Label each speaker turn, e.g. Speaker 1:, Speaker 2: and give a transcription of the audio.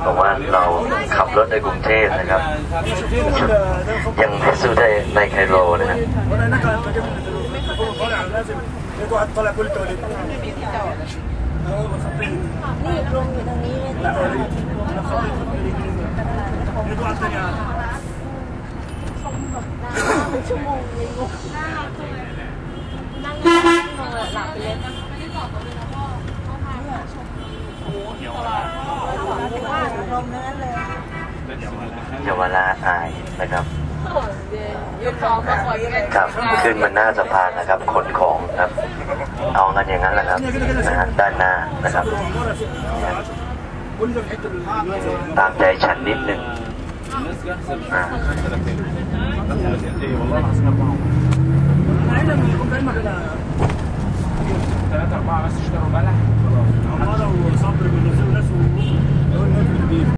Speaker 1: เพราะว่าเราขับรถในกรุงเทพนะครับ ยังไม่สู้ได้ในไคโรนะครับ
Speaker 2: นี่รวมอยู่ตรงนี้ชั่วโมงเลย เยา
Speaker 1: วราอายนะครับ
Speaker 2: ค
Speaker 1: รับขึ้นมาหน้าสะพานนะครับขนของครับ เอากันอย่างนั้นแหละครับนะด้านหน้านะครับตามใจฉันนิดนึงอ่